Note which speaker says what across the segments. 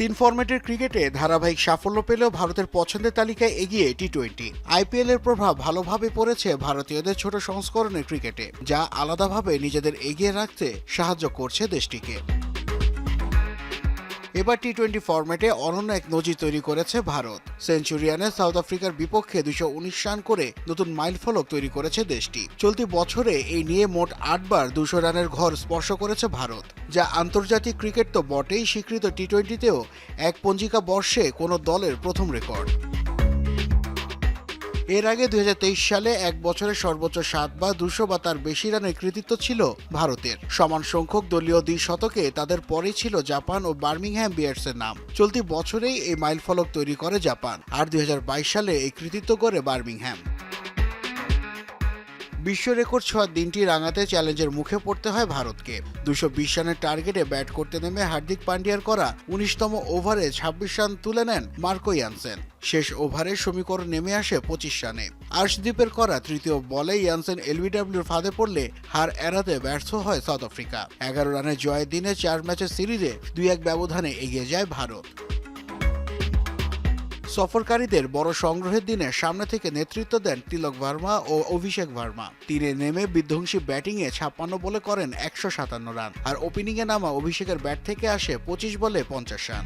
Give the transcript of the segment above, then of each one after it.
Speaker 1: তিন ফরম্যাটের ক্রিকেটে ধারাবাহিক সাফল্য পেলেও ভারতের পছন্দের তালিকায় এগিয়ে টি টোয়েন্টি আইপিএল এর প্রভাব ভালোভাবে পড়েছে ভারতীয়দের ছোট সংস্করণের ক্রিকেটে, যা আলাদাভাবে নিজেদের এগিয়ে রাখতে সাহায্য করছে দেশটিকে। এবার টি টোয়েন্টি ফরম্যাটে অনন্য এক নজির তৈরি করেছে ভারত। সেঞ্চুরিয়ানে সাউথ আফ্রিকার বিপক্ষে দুশো উনিশ রান করে নতুন মাইল ফলক তৈরি করেছে দেশটি। চলতি বছরে এই নিয়ে মোট আটবার দুশো রানের ঘর স্পর্শ করেছে ভারত, যা আন্তর্জাতিক ক্রিকেট তো বটেই, স্বীকৃত টি টোয়েন্টিতেও এক পঞ্জিকা বর্ষে কোনো দলের প্রথম রেকর্ড। এর আগে দুই হাজার তেইশ সালে এক বছরে সর্বোচ্চ সাত বা দুশো বা তার বেশি রানের কৃতিত্ব ছিল ভারতের। সমান সংখ্যক দলীয় দ্বি শতকে তাদের পরেই ছিল জাপান ও বার্মিংহ্যাম বিয়ার্সের নাম। চলতি বছরেই এই মাইল ফলক তৈরি করে জাপান। আর দুই হাজার বাইশ সালে এই কৃতিত্ব করে বার্মিংহ্যাম বিশ্ব রেকর্ড ছোঁয়ার দিনটি রাঙাতে চ্যালেঞ্জের মুখে পড়তে হয় ভারতকে। দুশো বিশ রানের টার্গেটে ব্যাট করতে নেমে হার্দিক পান্ডিয়ার করা উনিশতম ওভারে ছাব্বিশ রান তুলে নেন মার্কো ইয়ানসেন। শেষ ওভারে সমীকরণ নেমে আসে পঁচিশ রানে। আর্শদ্বীপের করা তৃতীয় বলে ইয়ানসেন এলবিডব্লিউর ফাঁদে পড়লে হার এড়াতে ব্যর্থ হয় সাউথ আফ্রিকা। এগারো রানের জয়ের দিনে চার ম্যাচের সিরিজে দুই এক ব্যবধানে এগিয়ে যায় ভারত। সফরকারীদের বড় সংগ্রহের দিনে সামনে থেকে নেতৃত্ব দেন তিলক ভার্মা ও অভিষেক ভার্মা। তীরে নেমে বিধ্বংসী ব্যাটিংয়ে ছাপ্পান্ন বলে করেন একশো সাতান্ন রান। আর ওপেনিংয়ে নামা অভিষেকের ব্যাট থেকে আসে পঁচিশ বলে পঞ্চাশ রান।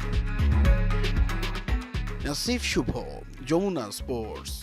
Speaker 1: নাসিফ শুভ, যমুনা স্পোর্টস।